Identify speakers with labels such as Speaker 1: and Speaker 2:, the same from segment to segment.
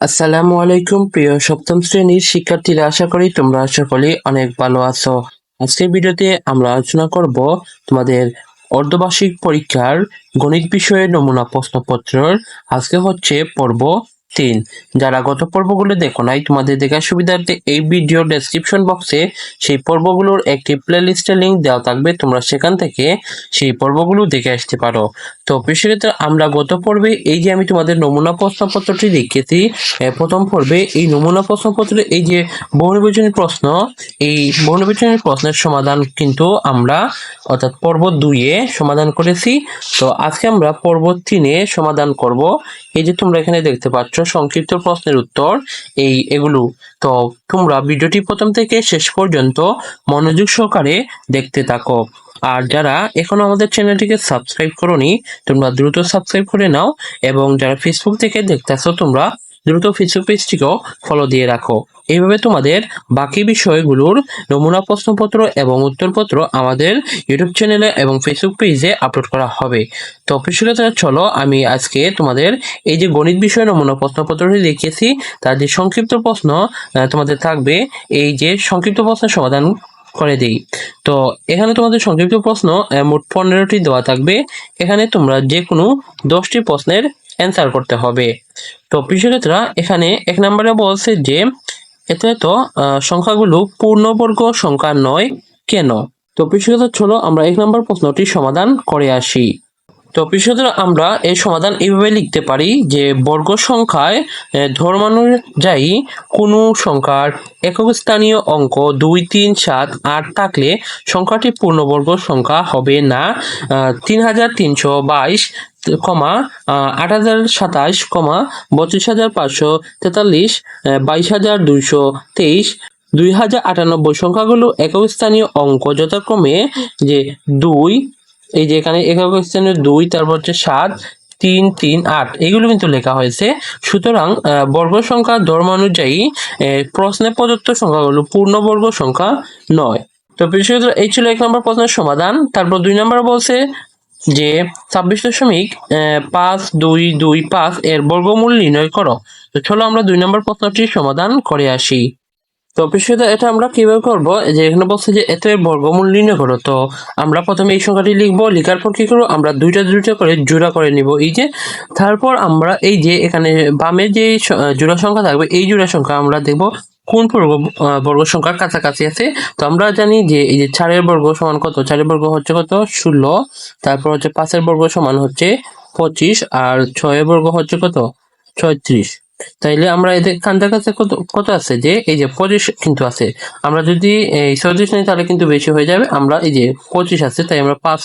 Speaker 1: আসসালামু আলাইকুম, প্রিয় সপ্তম শ্রেণির শিক্ষার্থীরা, আশা করি তোমরা সকলেই অনেক ভালো আছো। আজকের ভিডিওতে আমরা আলোচনা করব তোমাদের অর্ধবার্ষিক পরীক্ষার গণিত বিষয়ে নমুনা প্রশ্নপত্রের। আজকে হচ্ছে পর্ব তিন। যারা গত পর্বগুলো দেখো নাই তোমাদের দেখার সুবিধার্থে এই ভিডিও ডেসক্রিপশন বক্সে সেই পর্বগুলোর একটি প্লেলিস্টের লিংক দেওয়া থাকবে তোমরা সেখান থেকে সেই পর্বগুলো দেখে আসতে পারো। তো বিশেষত আমরা গত পর্বে এই যে আমি তোমাদের নমুনা প্রশ্নপত্রটি এ, প্রথম পর্বে এই নমুনা প্রশ্নপত্রে এই যে বহুনির্বাচনী প্রশ্ন এই বহুনির্বাচনী প্রশ্নের সমাধান কিন্তু আমরা অর্থাৎ পর্ব দুইয়ে সমাধান করেছি। তো আজকে আমরা পর্ব তিনে সমাধান করব। এই যে তোমরা এখানে দেখতে পাচ্ছ সংক্ষিপ্ত প্রশ্নের উত্তর এই এগুলো। তো তোমরা ভিডিওটি প্রথম থেকে শেষ পর্যন্ত মনোযোগ সহকারে দেখতে থাকো। আর যারা এখনও আমাদের চ্যানেলটিকে সাবস্ক্রাইব করোনি, তোমরা দ্রুত সাবস্ক্রাইব করে নাও এবং যারা ফেসবুক থেকে দেখতেছো, তোমরা দ্রুত ফেসবুক পেজটিকেও ফলো দিয়ে রাখো। এইভাবে তোমাদের বাকি বিষয়গুলোর নমুনা প্রশ্নপত্র এবং উত্তরপত্র আমাদের ইউটিউব চ্যানেলে এবং ফেসবুক পেজে আপলোড করা হবে। তো প্রিয়তা চলো, আমি আজকে তোমাদের এই যে গণিত বিষয় নমুনা প্রশ্নপত্রটি দেখিয়েছি, তার যে সংক্ষিপ্ত প্রশ্ন তোমাদের থাকবে, এই যে সংক্ষিপ্ত প্রশ্নের সমাধান করে দিই। তো এখানে তোমাদের সংক্ষিপ্ত প্রশ্ন মোট পনেরোটি দেওয়া থাকবে। এখানে তোমরা যে কোনো দশটি প্রশ্নের অ্যান্সার করতে হবে। তো কৃষকেরা এখানে এক নম্বরে বলছে যে এত আহ, সংখ্যাগুলো পূর্ণবর্গ সংখ্যা নয় কেন? তো বিশেষত চলো আমরা এক নম্বর প্রশ্নটি সমাধান করে আসি। তো কৃষকরা আমরা এই সমাধান এইভাবে লিখতে পারি যে বর্গ সংখ্যায় ধর্মানুযায়ী কোনো সংখ্যার একক স্থানীয় অঙ্ক দুই, তিন, সাত, আট থাকলে সংখ্যাটি পূর্ণবর্গ সংখ্যা হবে না। তিন হাজার তিনশো বাইশ, কমা আট হাজার সাতাশ কমা, বত্রিশ হাজার পাঁচশো তেতাল্লিশ বাইশ হাজার দুইশো তেইশ, দুই হাজার আটানব্বই সংখ্যাগুলো একক স্থানীয় অঙ্ক যথাক্রমে যে দুই এই যে এখানে একক স্থানীয় দুই তারপর হচ্ছে সাত তিন তিন আট এগুলো কিন্তু লেখা হয়েছে। সুতরাং বর্গ সংখ্যা ধর্ম অনুযায়ী আহ, প্রশ্নে প্রদত্ত সংখ্যাগুলো পূর্ণবর্গ সংখ্যা নয়। তো বিশেষত এই ছিল এক নম্বর প্রশ্নের সমাধান। তারপর দুই নম্বর বলছে যে ছাব্বিশ দশমিক পাঁচ দুই দুই পাঁচ এর বর্গমূল নির্ণয় করো। তো চলো আমরা দুই নম্বর প্রশ্নটির সমাধান করে আসি। তো বিষয়টা এটা আমরা কীভাবে করব? যে এখানে বলছে যে এত বর্গমূল নির্ণয় করো। তো আমরা প্রথমে এই সংখ্যাটি লিখব, লিখার পর কি করব? আমরা দুইটা দুইটা করে জোড়া করে নিব। এই যে, তারপর আমরা এই যে এখানে বামে যে জোড়া সংখ্যা থাকবে, এই জোড়া সংখ্যা আমরা দেখব কোন বর্গ বর্গ সংখ্যার কাছাকাছি আছে। তো আমরা জানি যে এই যে চারের বর্গ সমান কত? চারের বর্গ হচ্ছে কত? ষোলো। তারপর হচ্ছে পাঁচের বর্গ সমান হচ্ছে পঁচিশ। আর ছয়ের বর্গ হচ্ছে কত? ছয়ত্রিশ। তাইলে আমরা এদের কান্দার কাছে কত কত আছে যে, এই যে পঁচিশ কিন্তু আছে। আমরা যদি, এই ছয়ত্রিশ নিই, তাহলে কিন্তু বেশি হয়ে যাবে। আমরা এই যে পঁচিশ আছে, তাই আমরা পাঁচ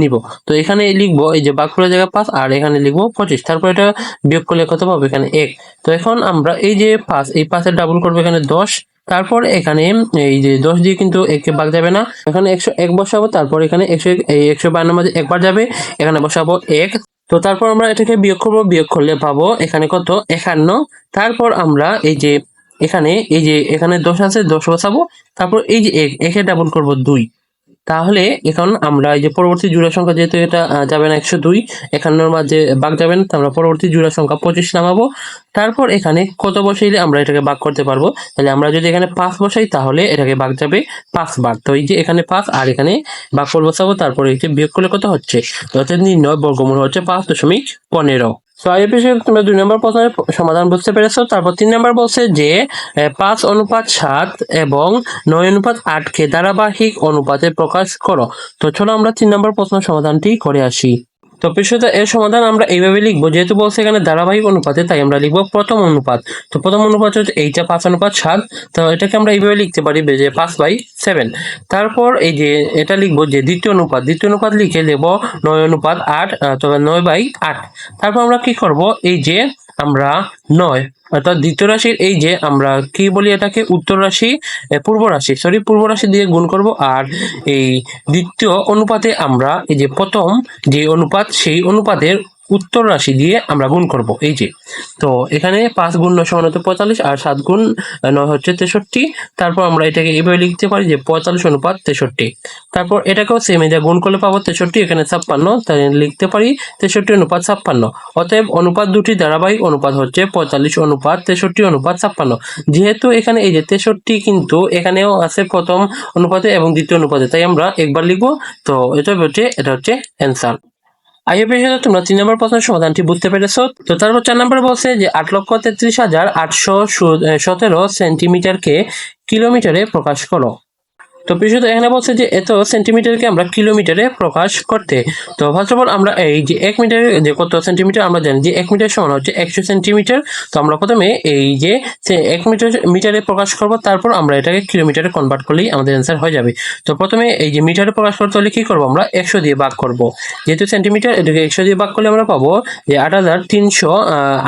Speaker 1: নিব। তো এখানে লিখব, এই যে বাঁকুড়া জায়গায় পাঁচ, আর এখানে লিখব পঁচিশ। তারপর এটা বিয়োগ করলে কত পাবো? এখানে এক। তো এখন আমরা এই যে পাঁচ, এই পাঁচের ডাবল করব এখানে দশ। তারপর এখানে এই যে দশ দিয়ে কিন্তু একে ভাগ যাবে না। এখানে একশো এক বসাবো, তারপর এখানে একশো একশো বায়ান্ন মাঝে একবার যাবে। এখানে বসাবো এক। তো তারপর আমরা এটাকে বিয়োগ করব, বিয়োগ করলে পাবো এখানে কত? একান্ন। তারপর আমরা এই যে এখানে, এই যে এখানে দশ আছে, দশ বসাবো। তারপর এই যে এক, একে ডাবল করব দুই। তাহলে এখন আমরা এই যে পরবর্তী জোড়া সংখ্যা যেহেতু এটা যাবে না একশো দুই, একান্নর মাঝে বাঘ যাবে না আমরা পরবর্তী জোড়া সংখ্যা পঁচিশ নামাবো। তারপর এখানে কত বসাইলে আমরা এটাকে ভাগ করতে পারব? তাহলে আমরা যদি এখানে পাঁচ বসাই, তাহলে এটাকে ভাগ যাবে পাঁচ বার। তো এই যে এখানে পাঁচ, আর এখানে করে বসাবো তারপরে এই যে বিয়োগ করলে কত হচ্ছে? হচ্ছে নির্ণয় বর্গমূল হচ্ছে পাঁচ দশমিক পনেরো। এই বিষয়ে তোমরা দুই নম্বর প্রশ্নের সমাধান বুঝতে পেরেছ। তারপর তিন নম্বর বলছে যে পাঁচ অনুপাত সাত এবং নয় অনুপাত আটকে ধারাবাহিক অনুপাতে প্রকাশ করো। তো চলো আমরা তিন নম্বর প্রশ্ন সমাধানটি করে আসি। তো বিষয়টা এর সমাধান আমরা এইভাবে লিখব, যেহেতু বলছে এখানে ধারাবাহিক অনুপাতে, তাই আমরা লিখব প্রথম অনুপাত। তো প্রথম অনুপাত হচ্ছে এইটা পাঁচ অনুপাত সাত, তো এটাকে আমরা এইভাবে লিখতে পারি, যে পাঁচ বাই সেভেন। তারপর এই যে এটা লিখব যে দ্বিতীয় অনুপাত দ্বিতীয় অনুপাত লিখে দেবো নয় অনুপাত আট তবে নয় বাই আট। তারপর আমরা কি করব? এই যে আমরা নয়। অর্থাৎ দ্বিতীয় রাশির এই যে আমরা কি বলি এটাকে? উত্তর রাশি পূর্ব রাশি। সরি পূর্ব রাশি দিয়ে গুণ করব। আর এই দ্বিতীয় অনুপাতে আমরা এই যে প্রথম যে অনুপাত, সেই অনুপাতের উত্তর রাশি দিয়ে আমরা গুণ করব, এই যে। তো এখানে পাঁচ গুণ নয় সমান হচ্ছে পঁয়তাল্লিশ, আর সাত গুণ নয় হচ্ছে তেষট্টি। তারপর আমরা এটাকে এইভাবে লিখতে পারি যে পঁয়তাল্লিশ অনুপাত তেষট্টি। তারপর এটাকেও সেম এটা গুণ করলে পাবো তেষট্টি, এখানে ছাপ্পান্ন, তাই লিখতে পারি তেষট্টি অনুপাত ছাপ্পান্ন। অতএব অনুপাত দুটি ধারাবাহিক অনুপাত হচ্ছে পঁয়তাল্লিশ অনুপাত তেষট্টি অনুপাত ছাপ্পান্ন। যেহেতু এখানে এই যে তেষট্টি কিন্তু এখানেও আছে প্রথম অনুপাতে এবং দ্বিতীয় অনুপাতে, তাই আমরা একবার লিখব। তো এটা হচ্ছে এটা হচ্ছে অ্যান্সার আইএ পেশাতে তোমরা তিন নম্বর প্রশ্নের সমাধানটি বুঝতে পেরেছ। তো তারপর চার নম্বর বলছে যে, আট লক্ষ তেত্রিশ হাজার আটশো সতেরো সেন্টিমিটারকে কিলোমিটারে প্রকাশ করো। তো বিশেষত এখানে বলছে যে এত সেন্টিমিটারকে আমরা কিলোমিটারে প্রকাশ করতে, তো ফার্স্ট অফ অল আমরা এই যে এক মিটার যে কত সেন্টিমিটার আমরা জানি, যে এক মিটার সমান হচ্ছে একশো সেন্টিমিটার তো আমরা প্রথমে এই যে এক মিটার মিটারে প্রকাশ করব, তারপর আমরা এটাকে কিলোমিটারে কনভার্ট করলেই আমাদের অ্যান্সার হয়ে যাবে। তো প্রথমে এই যে মিটারে প্রকাশ করতে হলে কি করব আমরা? একশো দিয়ে ভাগ করব। যেহেতু সেন্টিমিটার এটাকে একশো দিয়ে ভাগ করলে আমরা পাবো যে আট হাজার তিনশো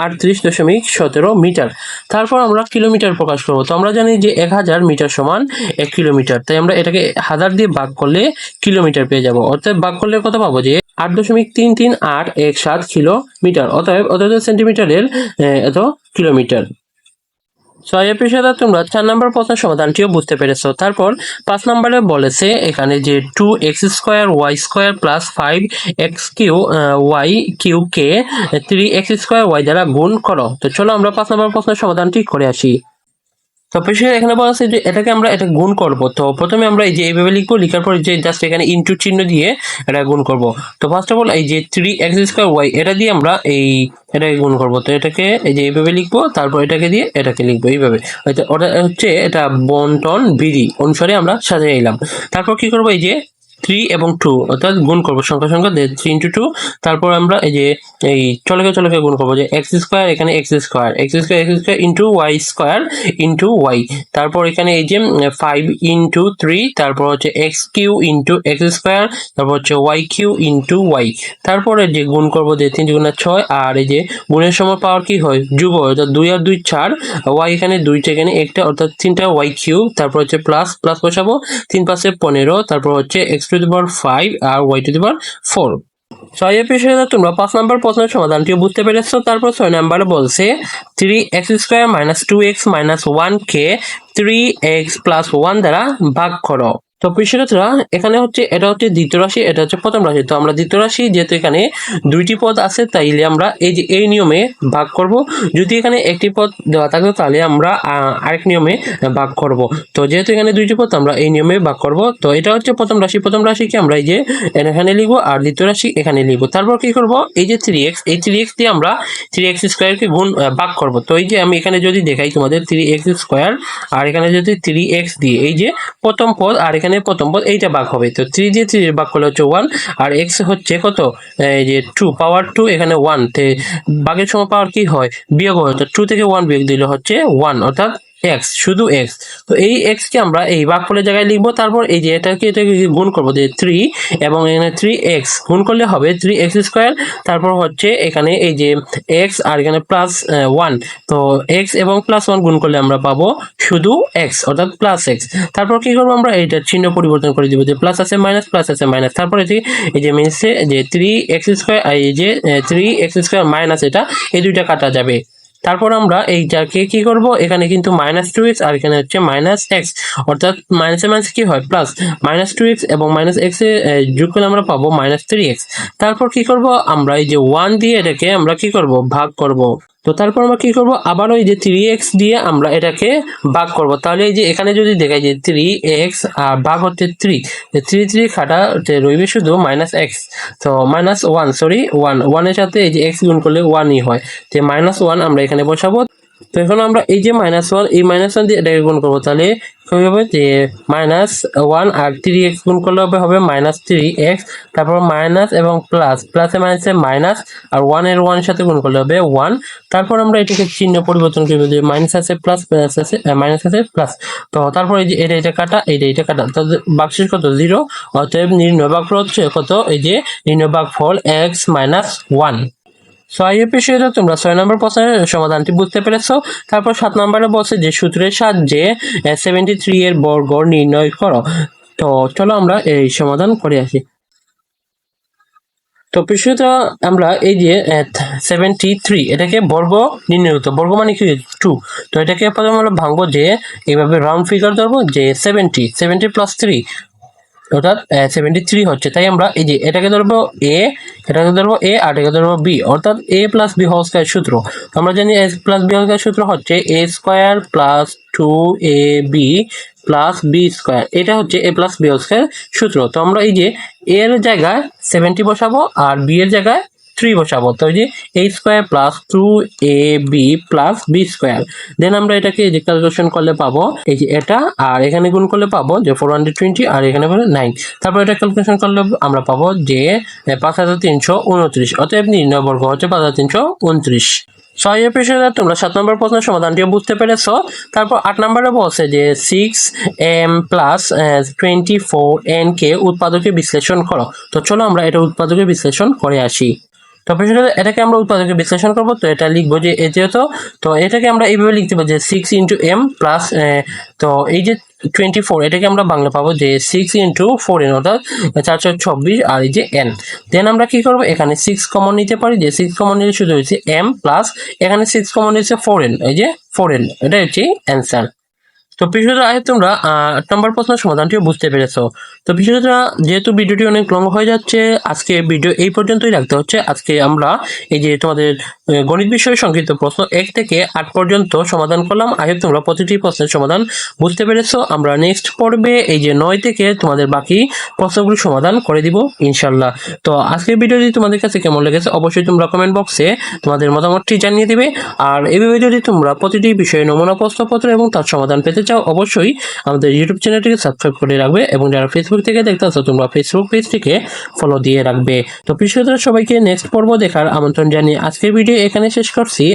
Speaker 1: আটত্রিশ দশমিক সতেরো মিটার তারপর আমরা কিলোমিটার প্রকাশ করব। তো আমরা জানি যে এক হাজার মিটার সমান এক কিলোমিটার, তাই আমরা এটাকে হাজার দিয়ে ভাগ করলে কিলোমিটার পেয়ে যাব। অর্থাৎ ভাগ করলে কত পাবো যে আট দশমিক তিন তিন আট এক সাত কিলোমিটার অতএব অতএব সেন্টিমিটারের এত কিলোমিটার। ছয় পেশাদা তোমরা চার নম্বর প্রশ্নের সমাধানটিও বুঝতে পেরেছ। তারপর পাঁচ নম্বরে বলেছে এখানে যে two x square y square plus five x cube y cube কে থ্রি এক্স স্কোয়ার ওয়াই দ্বারা গুণ করো। তো চলো আমরা পাঁচ নম্বর প্রশ্নের সমাধানটি করে আসি। তো এখানে বলা আছে যে এটাকে আমরা এটা গুণ করব। তো প্রথমে আমরা এই যে এইভাবে লিখব, লিখার পর যে জাস্ট এখানে ইনটু চিহ্ন দিয়ে এটা গুণ করব। তো ফার্স্ট অফ অল এই যে থ্রি এক্স স্কোয়ার ওয়াই এটা দিয়ে আমরা এই এটাকে গুণ করব। তো এটাকে এই যে এইভাবে লিখব, তারপর এটাকে দিয়ে এটাকে লিখব এইভাবে। ওটা হচ্ছে এটা বন্টন বিধি অনুসারে আমরা সাজিয়ে এলাম তারপর কি করব, এই যে থ্রি এবং টু অর্থাৎ গুণ করব সংখ্যা সংখ্যা থ্রি ইন্টু টু তারপর আমরা এই যে, এই চলকে চলকে গুণ করব যে এক্স স্কোয়ার এখানে x square x square x square into y square into y তারপর এখানে এই যে ফাইভ ইন্টু থ্রি তারপর হচ্ছে x cube into x square তারপর হচ্ছে ওয়াই কিউ ইন্টু ওয়াই তারপরে যে গুণ করব যে তিন গুণা ছয়, আর এই যে গুণের সময় পাওয়ার কি হয়? যুগ অর্থাৎ দুই আর দুই চার ওয়াই এখানে দুইটা এখানে একটা, অর্থাৎ তিনটা ওয়াই কিউ তারপর হচ্ছে প্লাস প্লাস বসাবো, তিন পাশে পনেরো, তারপর হচ্ছে x to the power five R y to the power four ছয় পেশে তোমরা পাঁচ নাম্বার প্রশ্নের সমাধানটিও বুঝতে পেরেছ। তারপর ছয় নাম্বারে বলছে three x square minus two x minus one কে থ্রি এক্স প্লাস ওয়ান দ্বারা ভাগ করো। তো পিসেরা এখানে হচ্ছে, এটা হচ্ছে দ্বিতীয় রাশি, এটা হচ্ছে প্রথম রাশি। তো আমরা দ্বিতীয় রাশি, যেহেতু এখানে দুইটি পদ আছে, তাইলে আমরা এই যে, এই নিয়মে ভাগ করব। যদি এখানে একটি পদ দেওয়া থাকতো তাহলে আমরা আরেক নিয়মে ভাগ করব। তো যেহেতু এখানে দুইটি পদ, আমরা এই নিয়মে ভাগ করব। তো এটা হচ্ছে প্রথম রাশি। প্রথম রাশিকে আমরা এই যে এখানে লিখব, আর দ্বিতীয় রাশি এখানে লিখব। তারপর কি করব? এই যে থ্রি এক্স এই থ্রি এক্স দিয়ে আমরা থ্রি এক্স স্কোয়ারকে গুণ ভাগ করব। তো এই যে আমি এখানে যদি দেখাই তোমাদের থ্রি এক্স স্কোয়ার আর এখানে যদি থ্রি এক্স দিয়ে, এই যে প্রথম পদ, আর এখানে প্রথম পদ এইটা ভাগ হবে। তো থ্রি দিয়ে থ্রি বাঘ করলে হচ্ছে ওয়ান আর এক্স হচ্ছে কত? এই যে টু পাওয়ার টু এখানে ওয়ান তে ভাগের সময় পাওয়ার কি হয়? বিয়োগ হয় তো টু থেকে ওয়ান বিয়োগ দিলে হচ্ছে ওয়ান অর্থাৎ এক্স শুধু এক্স তো এই এক্স কে আমরা এই ভাগফলের জায়গায় লিখব, তারপর এই যে এটাকে এটাকে গুণ করব? যে থ্রি এবং এখানে থ্রি এক্স গুণ করলে হবে থ্রি এক্স স্কোয়ার তারপর হচ্ছে এখানে এই যে এক্স আর এখানে প্লাস ওয়ান তো এক্স এবং প্লাস ওয়ান গুণ করলে আমরা পাবো শুধু এক্স অর্থাৎ প্লাস এক্স তারপর কি করব আমরা? এইটার চিহ্ন পরিবর্তন করে দিব যে প্লাস আছে মাইনাস প্লাস আছে মাইনাস তারপর এই যে মিনসে যে থ্রি এক্স স্কোয়ার এই যে থ্রি এক্স স্কোয়ার মাইনাস এটা, এই দুইটা কাটা যাবে। তারপর আমরা এইটাকে কি করব? এখানে কিন্তু মাইনাস টু এক্স আর এখানে হচ্ছে মাইনাস এক্স অর্থাৎ মাইনাসে মাইনাস কি হয়? প্লাস মাইনাস টু এক্স এবং মাইনাস এক্স এ যোগ করলে আমরা পাবো মাইনাস থ্রি এক্স তারপর কি করব? আমরা এই যে ওয়ান দিয়ে এটাকে আমরা কি করব? ভাগ করব। তো তারপর আমরা কি করব? আবার ওই যে থ্রি এক্স দিয়ে আমরা এটাকে ভাগ করব। তাহলে এই যে এখানে যদি দেখাই যে থ্রি এক্স আর ভাগ হচ্ছে থ্রি থ্রি থ্রি খাটা রইবে শুধু মাইনাস এক্স তো মাইনাস ওয়ান সরি ওয়ান ওয়ানের সাথে এই যে এক্স গুণ করলে ওয়ানই হয়। তো মাইনাস ওয়ান আমরা এখানে বসাবো। তো এখন আমরা এই যে মাইনাস ওয়ান এই মাইনাস ওয়ান দিয়ে এটাকে গুণ করব। তাহলে হবে? যে মাইনাস ওয়ান আর থ্রি এক্স গুণ করলে হবে হবে মাইনাস থ্রি এক্স তারপর মাইনাস এবং প্লাস প্লাসে মাইনাসে মাইনাস আর ওয়ান ওয়ানের সাথে গুণ করলে হবে ওয়ান তারপর আমরা এটাকে চিহ্ন পরিবর্তন করব, যে মাইনাস আছে প্লাস প্লাস আছে মাইনাস আছে প্লাস তো তারপর এই যে এটা এটা কাটা এইটা এটা কাটা, তো বাক্সের কত? জিরো অতএব নির্ণয় ভাগফল হচ্ছে কত? এই যে নির্ণয় ভাগফল এক্স মাইনাস ওয়ান ছয় পেশিতে তোমরা ছয় নম্বর প্রশ্নের সমাধানটি বুঝতে পেরেছ। তারপর সাত নম্বরে বলছে যে, সূত্রের সাহায্যে সেভেন্টি থ্রি এর বর্গ নির্ণয় করো। তো চলো আমরা এই সমাধান করে আসি। তো প্রশ্নত আমরা এই যে সেভেন্টি থ্রি এটাকে বর্গ নির্ণয় করতে বর্গ মানে কি? টু তো এটাকে প্রথমে আমরা ভাঙবো যে, এইভাবে রাউন্ড ফিগার ধরবো যে সেভেন্টি সেভেন্টি প্লাস থ্রি অর্থাৎ সেভেন্টি থ্রি হচ্ছে। তাই আমরা এই যে এটাকে ধরবো এ এটাকে ধরবো এ আর এটাকে ধরবো বি অর্থাৎ a plus b whole square সূত্র। আমরা জানি a plus b whole square সূত্র হচ্ছে a square plus two a b plus b square এটা হচ্ছে a plus b whole square সূত্র। তো আমরা এই যে এর জায়গায় সেভেন্টি বসাবো, আর বি এর জায়গায় থ্রি বসাবো। তো যে a square plus two a b plus b square then আমরা এটাকে যে ক্যালকুলেশন করলে পাবো, এই যে এটা, আর এখানে গুণ করলে পাবো যে ফোর হান্ড্রেড টোয়েন্টি আর এখানে পাবো নাইন তারপর এটা ক্যালকুলেশন করলে আমরা পাবো যে পাঁচ হাজার তিনশো উনত্রিশ। অতএব নির্ণয় বর্গ হচ্ছে পাঁচ হাজার তিনশো উনত্রিশ। ছয় পেশাদার তোমরা সাত নম্বর প্রশ্নের সমাধানটিও বুঝতে পেরেছ। তারপর আট নম্বরে বলছে যে six m plus twenty four n কে উৎপাদকে বিশ্লেষণ করো। তো চলো আমরা এটা উৎপাদকে বিশ্লেষণ করে আসি। তো পেশাদার এটাকে আমরা উৎপাদকে বিশ্লেষণ করব, তো এটা লিখব যে এ যেহেতু, তো এটাকে আমরা এইভাবে লিখতে পারি যে সিক্স ইন্টু এম প্লাস তো এই যে টোয়েন্টি ফোর এটাকে আমরা বাংলা পাবো যে সিক্স ইন্টু ফোর এন অর্থাৎ চারশো চব্বিশ আর এই যে এন দেন আমরা কি করব? এখানে সিক্স কমন নিতে পারি, যে সিক্স কমন নিলে শুধু হচ্ছে এম প্লাস এখানে সিক্স কমন নিচ্ছে ফোর এন এই যে ফোর এন এটা হচ্ছে অ্যান্সার তো বিষয়টা আগে তোমরা আট নম্বর প্রশ্নের সমাধানটিও বুঝতে পেরেছ। তো বিষয়টা যেহেতু ভিডিওটি অনেক লং হয়ে যাচ্ছে, আজকে ভিডিও এই পর্যন্তই রাখতে হচ্ছে। আজকে আমরা এই যে তোমাদের গণিত বিষয়ে সংক্ষিপ্ত প্রশ্ন এক থেকে আট পর্যন্ত সমাধান করলাম। আগে তোমরা প্রতিটি প্রশ্নের সমাধান বুঝতে পেরেছ। আমরা নেক্সট পর্বে এই যে নয় থেকে তোমাদের বাকি প্রশ্নগুলো সমাধান করে দিব ইনশাল্লাহ তো আজকের ভিডিওটি তোমাদের কাছে কেমন লেগেছে অবশ্যই তোমরা কমেন্ট বক্সে তোমাদের মতামতটি জানিয়ে দিবে। আর এইভাবে যদি তোমরা প্রতিটি বিষয়ে নমুনা প্রশ্নপত্র এবং তার সমাধান পেতে চাও অবশ্যই আমাদের ইউটিউব চ্যানেলটিকে সাবস্ক্রাইব করে রাখবে এবং যারা ফেসবুক থেকে দেখতে আসো তোমরা ফেসবুক পেজটিকে ফলো দিয়ে রাখবে। তো প্রিয় সবাইকে নেক্সট পর্ব দেখার আমন্ত্রণ জানিয়ে আজকের ভিডিও এখানে শেষ করছি।